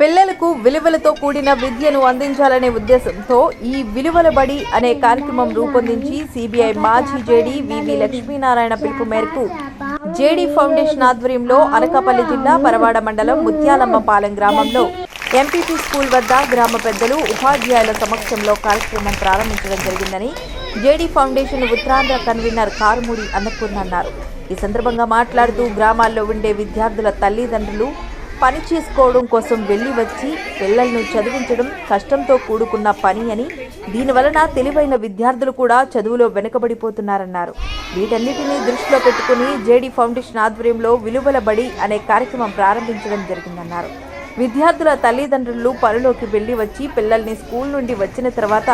పిల్లలకు విలువలతో కూడిన విద్యను అందించాలనే ఉద్దేశంతో ఈ విలువల బడి అనే కార్యక్రమం రూపొందించి సిబిఐ మాజీ జేడీ వివి లక్ష్మీనారాయణ పిలుపు మేరకు జేడీ ఫౌండేషన్ ఆధ్వర్యంలో అనకాపల్లి జిల్లా పరవాడ మండలం ముత్యాలమ్మపాలెం గ్రామంలో ఎంపీపీ స్కూల్ వద్ద గ్రామ పెద్దలు ఉపాధ్యాయుల సమక్షంలో కార్యక్రమం ప్రారంభించడం జరిగిందని JD foundation Uttarandhra convener Karumudi Annapurna అన్నారు. ఈ సందర్భంగా మాట్లాడుతూ గ్రామాల్లో ఉండే విద్యార్థుల తల్లిదండ్రులు పని చేసుకోవడం కోసం వెళ్ళి వచ్చి పిల్లలను చదివించడం కష్టంతో కూడుకున్న పని అని దీనివలన తెలివైన విద్యార్థులు కూడా చదువులో వెనుకబడిపోతున్నారన్నారు. వీటన్నిటినీ దృష్టిలో పెట్టుకుని జేడీ ఫౌండేషన్ ఆధ్వర్యంలో విలువల బడి అనే కార్యక్రమం ప్రారంభించడం జరిగిందన్నారు. విద్యార్థుల తల్లిదండ్రులు పనిలోకి వెళ్ళి వచ్చి పిల్లల్ని స్కూల్ నుండి వచ్చిన తర్వాత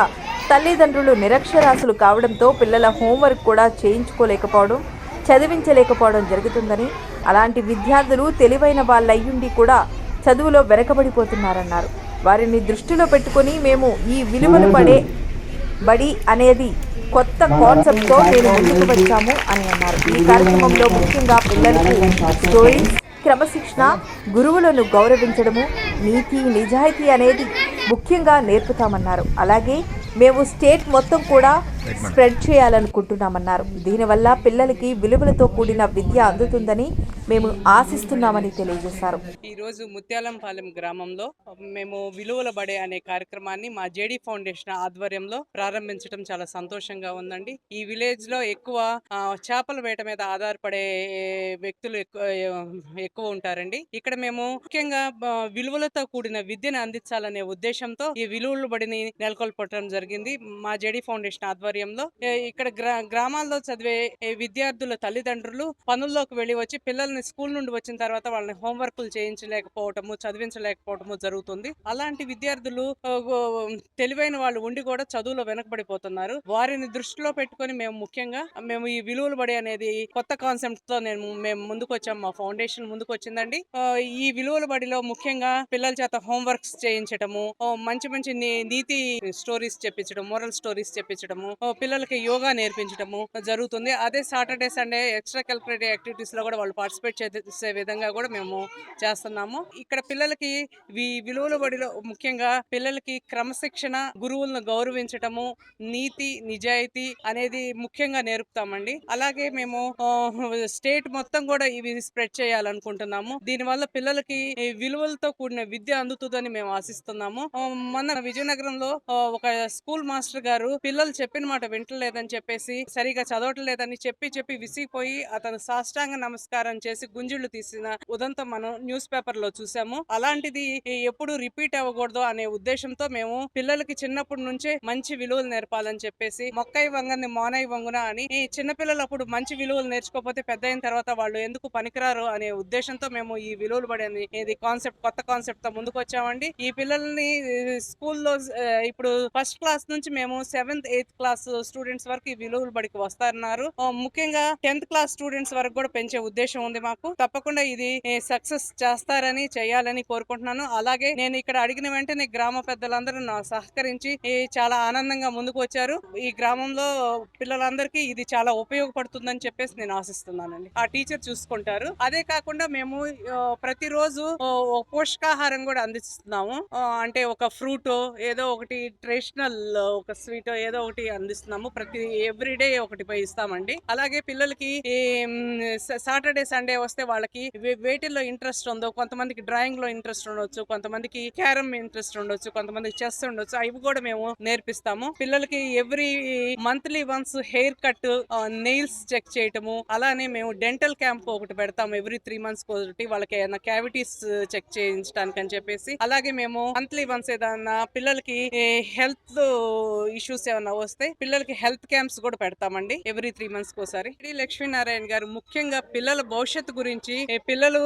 తల్లిదండ్రులు నిరక్షరాసులు కావడంతో పిల్లల హోంవర్క్ కూడా చేయించుకోలేకపోవడం చదివించలేకపోవడం జరుగుతుందని అలాంటి విద్యార్థులు తెలివైన వాళ్ళయ్యుండి కూడా చదువులో వెనకబడిపోతున్నారన్నారు. వారిని దృష్టిలో పెట్టుకొని మేము ఈ విలువలు పడే బడి అనేది కొత్త కాన్సెప్ట్తో మేము ముందుకు వచ్చాము అని అన్నారు. ఈ కార్యక్రమంలో ముఖ్యంగా పిల్లలకు స్టోరీస్ క్రమశిక్షణ గురువులను గౌరవించడము నీతి నిజాయితీ అనేది ముఖ్యంగా నేర్పుతామన్నారు. అలాగే మేము స్టేట్ మొత్తం కూడా స్ప్రెడ్ చేయాలనుకుంటున్నామన్నారు. దీనివల్ల పిల్లలకి విలువలతో కూడిన విద్య అందుతుందని మేము ఆశిస్తున్నామని తెలియజేశారు. ఈరోజు ముత్యాలంపాలెం గ్రామంలో మేము విలువల బడే అనే కార్యక్రమాన్ని మా జేడీ ఫౌండేషన్ ఆధ్వర్యంలో ప్రారంభించడం చాలా సంతోషంగా ఉందండి. ఈ విలేజ్లో ఎక్కువ చేపల వేట మీద ఆధారపడే వ్యక్తులు ఎక్కువ ఎక్కువ ఉంటారండి. ఇక్కడ మేము ముఖ్యంగా విలువలతో కూడిన విద్యను అందించాలనే ఉద్దేశంతో ఈ విలువలు బడిని నెలకొల్పడం జరిగింది. మా జేడీ ఫౌండేషన్ ఆధ్వర్యంలో ఇక్కడ గ్రా గ్రామాల్లో చదివే విద్యార్థుల తల్లిదండ్రులు పనుల్లోకి వెళ్ళి వచ్చి పిల్లల్ని స్కూల్ నుండి వచ్చిన తర్వాత వాళ్ళని హోంవర్క్లు చేయించలేకపోవటము చదివించలేకపోవటము జరుగుతుంది. అలాంటి విద్యార్థులు తెలివైన వాళ్ళు ఉండి కూడా చదువులో వెనకబడిపోతున్నారు. వారిని దృష్టిలో పెట్టుకొని మేము ముఖ్యంగా మేము ఈ విలువలు బడి అనేది కొత్త కాన్సెప్ట్తో నేను మేము ముందుకు వచ్చాం మా ఫౌండేషన్ ముందుకు వచ్చిందండి ఈ విలువల బడిలో ముఖ్యంగా పిల్లల చేత హోంవర్క్స్ చేయించటము మంచి మంచి నీ- నీతి స్టోరీస్ చెప్పించడం మోరల్ స్టోరీస్ చెప్పించడము పిల్లలకి యోగా నేర్పించడము జరుగుతుంది. అదే సాటర్డే సండే ఎక్స్ట్రా కల్కులేటివ్ యాక్టివిటీస్లో కూడా వాళ్ళు పార్టిసిపేట్ చేసే విధంగా కూడా మేము చేస్తున్నాము. ఇక్కడ పిల్లలకి ఈ విలువల బడిలో ముఖ్యంగా పిల్లలకి క్రమశిక్షణ గురువులను గౌరవించటము నీతి నిజాయితీ అనేది ముఖ్యంగా నేర్పుతామండి. అలాగే మేము స్టేట్ మొత్తం కూడా ఇవి స్ప్రెడ్ చేయాలనుకుంటున్నాము. దీనివల్ల పిల్లలకి విలువలతో కూడిన విద్య అందుతుందని మేము ఆశిస్తున్నాము. మొన్న విజయనగరంలో ఒక స్కూల్ మాస్టర్ గారు పిల్లలు చెప్పిన మాట వింటలేదని చెప్పేసి సరిగా చదవటం లేదని చెప్పి చెప్పి విసిగిపోయి అతను సాష్టాంగ నమస్కారం చేసి గుంజిళ్ళు తీసిన ఉదంతం మనం న్యూస్ పేపర్లో చూసాము. అలాంటిది ఎప్పుడు రిపీట్ అవ్వకూడదు అనే ఉద్దేశంతో మేము పిల్లలకి చిన్నప్పటి నుంచే మంచి విలువలు నేర్పాలని చెప్పేసి మొక్కై వంగని మోనై వంగున అని ఈ చిన్నపిల్లలు అప్పుడు మంచి విలువలు నేర్చుకోకపోతే పెద్ద అయిన తర్వాత వాళ్ళు ఎందుకు పనికిరారు అనే ఉద్దేశంతో మేము ఈ విలువలు పడేది. ఇది కాన్సెప్ట్ కొత్త కాన్సెప్ట్తో ముందుకు వచ్చామండి ఈ పిల్లల్ని స్కూల్లో ఇప్పుడు ఫస్ట్ క్లాస్ నుంచి మేము సెవెంత్ ఎయిత్ క్లాస్ స్టూడెంట్స్ వరకు ఈ విలువలు బడికి వస్తున్నారు ముఖ్యంగా టెన్త్ క్లాస్ స్టూడెంట్స్ వరకు కూడా పెంచే ఉద్దేశం ఉంది మాకు తప్పకుండా ఇది సక్సెస్ చేస్తారని చేయాలని కోరుకుంటున్నాను. అలాగే నేను ఇక్కడ అడిగిన వెంటనే గ్రామ పెద్దలందరూ నా సహకరించి చాలా ఆనందంగా ముందుకు వచ్చారు. ఈ గ్రామంలో పిల్లలందరికీ ఇది చాలా ఉపయోగపడుతుందని చెప్పేసి నేను ఆశిస్తున్నానండి. ఆ టీచర్ చూసుకుంటారు. అదే కాకుండా మేము ప్రతిరోజు ఒక పోషకాహారం కూడా అందిస్తున్నాము. అంటే ఒక ఫ్రూట్ ఏదో ఒకటి ట్రెడిషనల్ ఒక స్వీట్ ఏదో ఒకటి అందిస్తున్నాము. ప్రతి ఎవ్రీడే ఒకటి పోయి ఇస్తామండి. అలాగే పిల్లలకి సాటర్డే సండే వస్తే వాళ్ళకి వేటిల్లో ఇంట్రెస్ట్ ఉందో కొంతమందికి డ్రాయింగ్లో ఇంట్రెస్ట్ ఉండొచ్చు కొంతమందికి క్యారమ్ ఇంట్రెస్ట్ ఉండొచ్చు కొంతమందికి చెస్ ఉండొచ్చు అవి కూడా మేము నేర్పిస్తాము. పిల్లలకి every monthly once hair cut nails check చేయటము అలానే మేము డెంటల్ క్యాంప్ ఒకటి పెడతాము ఎవ్రీ త్రీ మంత్స్ ఒకటి వాళ్ళకి ఏదైనా క్యావిటీస్ చెక్ చేయించడానికి అని చెప్పేసి. అలాగే మేము మంత్లీ వన్స్ ఏదైనా పిల్లలకి హెల్త్ ఇష్యూస్ ఏమైనా వస్తే పిల్లలకి హెల్త్ క్యాంప్స్ కూడా పెడతామండి ఎవ్రీ త్రీ మంత్స్ ఒకసారి. శ్రీ లక్ష్మీనారాయణ గారు ముఖ్యంగా పిల్లల భవిష్యత్తు గురించి పిల్లలు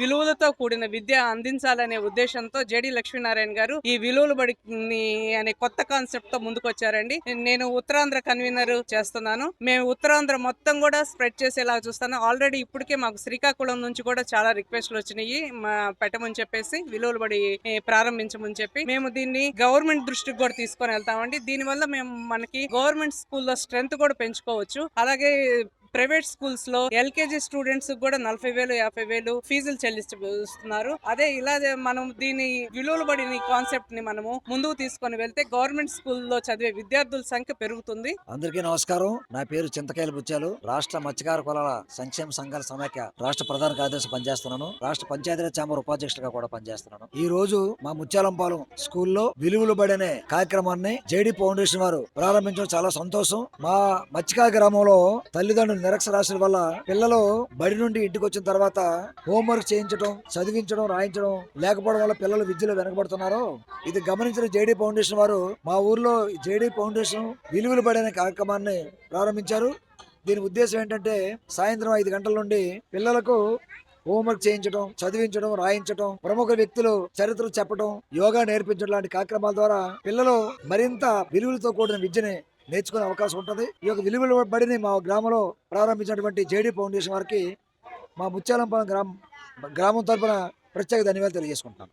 విలువలతో కూడిన విద్య అందించాలనే ఉద్దేశంతో జడి లక్ష్మీనారాయణ గారు ఈ విలువలు బడిని అనే కొత్త కాన్సెప్ట్తో ముందుకు వచ్చారండి నేను ఉత్తరాంధ్ర కన్వీనర్ చేస్తున్నాను. మేము ఉత్తరాంధ్ర మొత్తం కూడా స్ప్రెడ్ చేసేలా చూస్తాను. ఆల్రెడీ ఇప్పటికే మాకు శ్రీకాకుళం నుంచి కూడా చాలా రిక్వెస్ట్లు వచ్చినాయి. మా పెట్టమని చెప్పేసి విలువలు బడి ప్రారంభించమని చెప్పి. మేము దీన్ని గవర్నమెంట్ దృష్టికి కూడా తీసుకొని వెళ్తామండి. దీనివల్ల మేము మనకి గవర్నమెంట్ స్కూల్లో స్ట్రెంత్ కూడా పెంచుకోవచ్చు. అలాగే ప్రైవేట్ స్కూల్స్లో ఎల్కేజీ స్టూడెంట్స్ కూడా నలభై వేలు యాభై వేలు ఫీజులు చెల్లిస్తున్నారు. అదే ఇలా మనం దీని విలువల బడిని కాన్సెప్ట్ని మనము ముందుకు తీసుకొని వెళ్తే గవర్నమెంట్ స్కూల్లో చదివే విద్యార్థుల సంఖ్య పెరుగుతుంది. అందరికీ నమస్కారం. నా పేరు చింతకాయల బుచ్చాలు. రాష్ట్ర మత్స్యకార కులాల సంక్షేమ సంఘాల సమాఖ్య రాష్ట్ర ప్రధాన కార్యదర్శి పనిచేస్తున్నాను. రాష్ట్ర పంచాయతీరాజ్ ఛాంబర్ ఉపాధ్యక్షుడిగా కూడా పనిచేస్తున్నాను. ఈ రోజు మా ముత్యాలంపాలెం స్కూల్లో విలువలు పడనే కార్యక్రమాన్ని జేడి ఫౌండేషన్ వారు ప్రారంభించడం చాలా సంతోషం. మా మత్స్యకార గ్రామంలో తల్లిదండ్రులు నిరక్షరాస్యుల వల్ల పిల్లలు బడి నుండి ఇంటికి వచ్చిన తర్వాత హోంవర్క్ చేయించడం చదివించడం రాయించడం లేకపోవడం వల్ల పిల్లలు విద్యలో వెనకబడుతున్నారు ఇది గమనించిన జేడీ ఫౌండేషన్ వారు మా ఊర్లో జేడీ ఫౌండేషన్ విలువలు బడి కార్యక్రమాన్ని ప్రారంభించారు. దీని ఉద్దేశం ఏంటంటే సాయంత్రం ఐదు గంటల నుండి పిల్లలకు హోంవర్క్ చేయించడం చదివించడం రాయించడం ప్రముఖ వ్యక్తులు చరిత్ర చెప్పడం యోగా నేర్పించడం లాంటి కార్యక్రమాల ద్వారా పిల్లలు మరింత విలువలతో కూడిన విద్యని నేర్చుకునే అవకాశం ఉంటుంది. ఈ యొక్క విలువల బడిని మా గ్రామంలో ప్రారంభించినటువంటి జేడీ ఫౌండేషన్ వారికి మా ముత్యాలంపాలెం గ్రామం గ్రామం తరపున ప్రత్యేక ధన్యవాదాలు తెలియజేసుకుంటున్నాను.